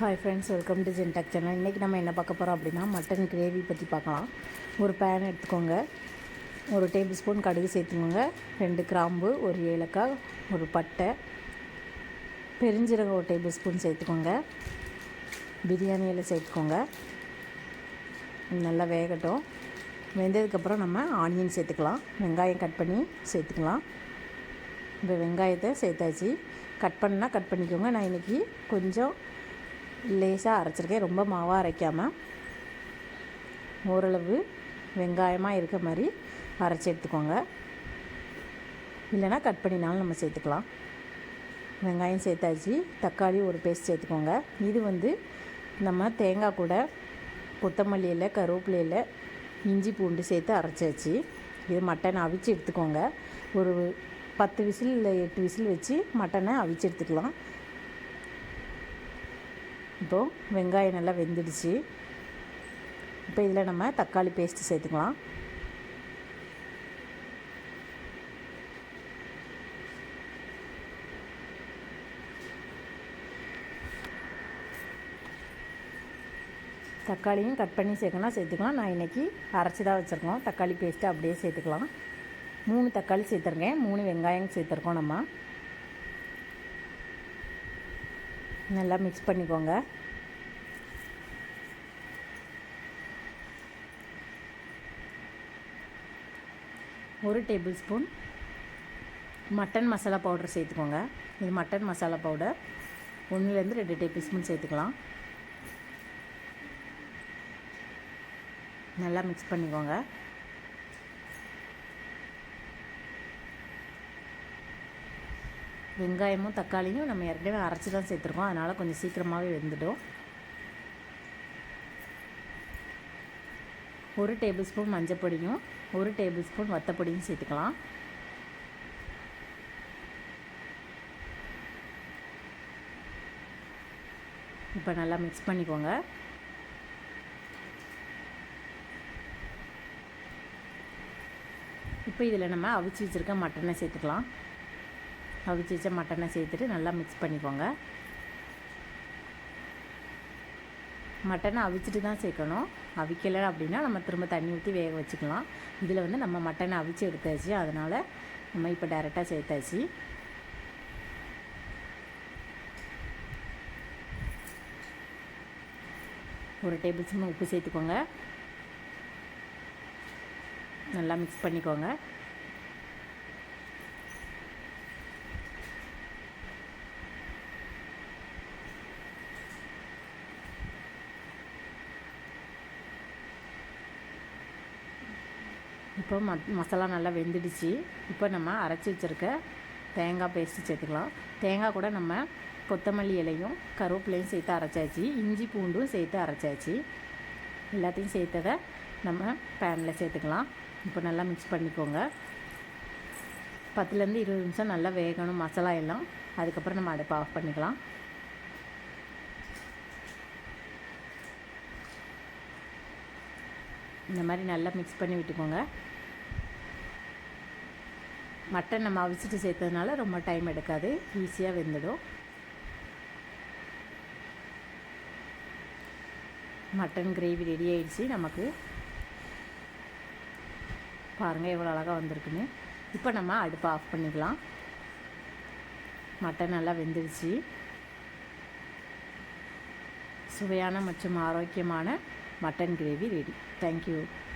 Hi friends welcome to Gentalk channel இன்றைக்கி நம்ம என்ன பார்க்க போகிறோம் அப்படின்னா மட்டன் கிரேவி பற்றி பார்க்கலாம். ஒரு பேன் எடுத்துக்கோங்க. ஒரு டேபிள் ஸ்பூன் கடுகு சேர்த்துக்கோங்க. ரெண்டு கிராம்பு ஒரு ஏலக்காய் ஒரு பட்டை. பெருஞ்சீரகம் ஒரு டேபிள் ஸ்பூன் சேர்த்துக்கோங்க பிரியாணியில் சேர்த்துக்கோங்க. நல்லா வேகட்டும். வெந்ததுக்கப்புறம் நம்ம ஆனியன் சேர்த்துக்கலாம். வெங்காயம் கட் பண்ணி சேர்த்துக்கலாம். இப்போ வெங்காயத்தை சேர்த்தாச்சு. கட் பண்ணால் கட் பண்ணிக்கோங்க. நான் இன்றைக்கி கொஞ்சம் லேசாக அரைச்சிருக்கேன். ரொம்ப மாவாக அரைக்காமல் ஓரளவு வெங்காயமாக இருக்க மாதிரி அரைச்சி எடுத்துக்கோங்க. இல்லைனா கட் பண்ணினாலும் நம்ம சேர்த்துக்கலாம். வெங்காயம் சேர்த்தாச்சு. தக்காளி ஒரு பேஸ்ட் சேர்த்துக்கோங்க. இது வந்து நம்ம தேங்காய் கூட கொத்தமல்லி கருவேப்பிலையில் இஞ்சி பூண்டு சேர்த்து அரைச்சாச்சு. இது மட்டன் அவிச்சு எடுத்துக்கோங்க. ஒரு பத்து விசில் இல்லை எட்டு விசில் வச்சு மட்டனை அவிச்சு எடுத்துக்கலாம். இப்போது வெங்காயம் நல்லா வெந்துடுச்சு. இப்போ இதில் நம்ம தக்காளி பேஸ்ட்டு சேர்த்துக்கலாம். தக்காளியும் கட் பண்ணி சேர்க்கணும் சேர்த்துக்கலாம். நான் இன்றைக்கி அரைச்சி தான் வச்சுருக்கோம். தக்காளி பேஸ்ட்டு அப்படியே சேர்த்துக்கலாம். மூணு தக்காளி சேர்த்துருக்கேன். மூணு வெங்காயம் சேர்த்துருக்கோம் நம்ம. நல்லா மிக்ஸ் பண்ணிக்கோங்க. ஒரு tablespoon mutton masala powder சேர்த்துக்கோங்க. இது மட்டன் மசாலா பவுடர் ஒன்றுலேருந்து ரெண்டு டேபிள் ஸ்பூன் சேர்த்துக்கலாம். நல்லா மிக்ஸ் பண்ணிக்கோங்க. வெங்காயமும் தக்காளியும் நம்ம ஏற்கனவே அரைச்சி தான் சேர்த்துருக்கோம். அதனால் கொஞ்சம் சீக்கிரமாகவே வெந்துடும். ஒரு டேபிள் ஸ்பூன் மஞ்சள் பொடியும் ஒரு டேபிள் ஸ்பூன் வத்தப்பொடியும் சேர்த்துக்கலாம். இப்போ நல்லா மிக்ஸ் பண்ணிக்கோங்க. இப்போ இதில் நம்ம அவிச்சு வச்சுருக்க மட்டனை சேர்த்துக்கலாம். அவிச்சு வச்ச மட்டனை சேர்த்துட்டு நல்லா மிக்ஸ் பண்ணிக்கோங்க. மட்டனை அவிச்சிட்டு தான் சேர்க்கணும். அவிக்கலை அப்படின்னா நம்ம திரும்ப தண்ணி ஊற்றி வேக வச்சுக்கலாம். இதில் வந்து நம்ம மட்டனை அவிச்சு எடுத்தாச்சு. அதனால் நம்ம இப்போ டைரெக்டாக சேர்த்தாச்சு. ஒரு டேபிள் ஸ்பூன் உப்பு சேர்த்துக்கோங்க. நல்லா மிக்ஸ் பண்ணிக்கோங்க. இப்போ ம மசாலா நல்லா வெந்துடுச்சு. இப்போ நம்ம அரைச்சி வச்சுருக்க தேங்காய் பேஸ்ட்டு சேர்த்துக்கலாம். தேங்காய் கூட நம்ம கொத்தமல்லி இலையும் கருவேப்பிலையும் சேர்த்து அரைச்சாச்சு. இஞ்சி பூண்டும் சேர்த்து அரைச்சாச்சு. எல்லாத்தையும் சேர்த்ததை நம்ம பேனில் சேர்த்துக்கலாம். இப்போ நல்லா மிக்ஸ் பண்ணிக்கோங்க. பத்துலேருந்து இருபது நிமிஷம் நல்லா வேகணும் மசாலா எல்லாம். அதுக்கப்புறம் நம்ம அடுப்பை ஆஃப் பண்ணிக்கலாம். இந்த மாதிரி நல்லா மிக்ஸ் பண்ணி விட்டுக்கோங்க. மட்டன் நம்ம அவிச்சிட்டு சேர்த்ததுனால ரொம்ப டைம் எடுக்காது. ஈஸியாக வெந்துடும். மட்டன் கிரேவி ரெடி ஆயிடுச்சு. நமக்கு பாருங்கள் எவ்வளோ அழகாக வந்திருக்குன்னு. இப்போ நம்ம அடுப்பை ஆஃப் பண்ணிக்கலாம். மட்டன் நல்லா வெந்துடுச்சு. சுவையான மற்றும் ஆரோக்கியமான மட்டன் கிரேவி ரெடி தேங்க்யூ